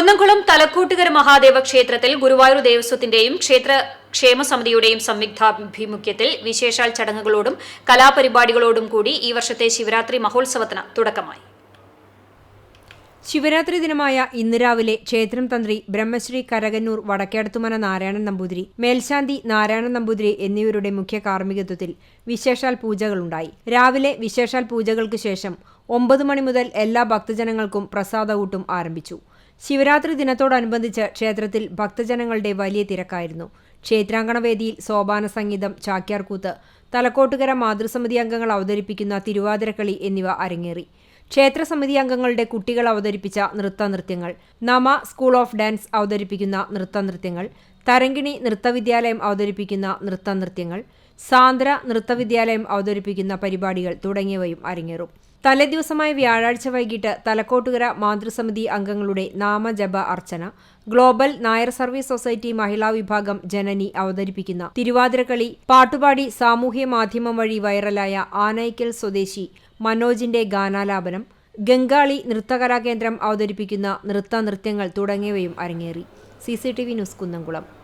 കുന്നംകുളം തലക്കൂട്ടുകര മഹാദേവ ക്ഷേത്രത്തിൽ ഗുരുവായൂർ ദേവസ്വത്തിന്റെയും ക്ഷേത്ര ക്ഷേമസമിതിയുടെയും സംയുക്താഭിമുഖ്യത്തിൽ വിശേഷാൽ ചടങ്ങുകളോടും കലാപരിപാടികളോടും കൂടി ഈ വർഷത്തെ ശിവരാത്രി മഹോത്സവത്തിന് തുടക്കമായി. ശിവരാത്രി ദിനമായ ഇന്ന് രാവിലെ ക്ഷേത്രം തന്ത്രി ബ്രഹ്മശ്രീ കരകന്നൂർ വടക്കേടത്തുമന നാരായണൻ നമ്പൂതിരി മേൽശാന്തി നാരായണൻ നമ്പൂതിരി എന്നിവരുടെ മുഖ്യ കാർമ്മികത്വത്തിൽ വിശേഷാൽ പൂജകളുണ്ടായി. രാവിലെ വിശേഷാൽ പൂജകൾക്ക് ശേഷം ഒമ്പത് മണി മുതൽ എല്ലാ ഭക്തജനങ്ങൾക്കും പ്രസാദ ഊട്ടും ആരംഭിച്ചു. ശിവരാത്രി ദിനത്തോടനുബന്ധിച്ച് ക്ഷേത്രത്തിൽ ഭക്തജനങ്ങളുടെ വലിയ തിരക്കായിരുന്നു. ക്ഷേത്രാങ്കണവേദിയിൽ സോപാന സംഗീതം ചാക്യാർകൂത്ത് തലക്കോട്ടുകര മാതൃസമിതി അംഗങ്ങൾ അവതരിപ്പിക്കുന്ന തിരുവാതിരക്കളി എന്നിവ അരങ്ങേറി. ക്ഷേത്രസമിതി അംഗങ്ങളുടെ കുട്ടികൾ അവതരിപ്പിച്ച നൃത്തനൃത്യങ്ങൾ നമ സ്കൂൾ ഓഫ് ഡാൻസ് അവതരിപ്പിക്കുന്ന നൃത്തനൃത്യങ്ങൾ തരങ്കിണി നൃത്തവിദ്യാലയം അവതരിപ്പിക്കുന്ന നൃത്തനൃത്യങ്ങൾ സാന്ദ്ര നൃത്തവിദ്യാലയം അവതരിപ്പിക്കുന്ന പരിപാടികൾ തുടങ്ങിയവയും അരങ്ങേറും. തലേദിവസമായ വ്യാഴാഴ്ച വൈകിട്ട് തലക്കോട്ടുകര മാതൃസമിതി അംഗങ്ങളുടെ നാമജപ അർച്ചന ഗ്ലോബൽ നായർ സർവീസ് സൊസൈറ്റി മഹിളാ വിഭാഗം ജനനി അവതരിപ്പിക്കുന്ന തിരുവാതിരക്കളി പാട്ടുപാടി സാമൂഹ്യ മാധ്യമം വഴി വൈറലായ ആനയ്ക്കൽ സ്വദേശി മനോജിന്റെ ഗാനാലാപനം ഗംഗാളി നൃത്തകലാകേന്ദ്രം അവതരിപ്പിക്കുന്ന നൃത്തനൃത്യങ്ങൾ തുടങ്ങിയവയും അരങ്ങേറി. C news Kunnamkulam.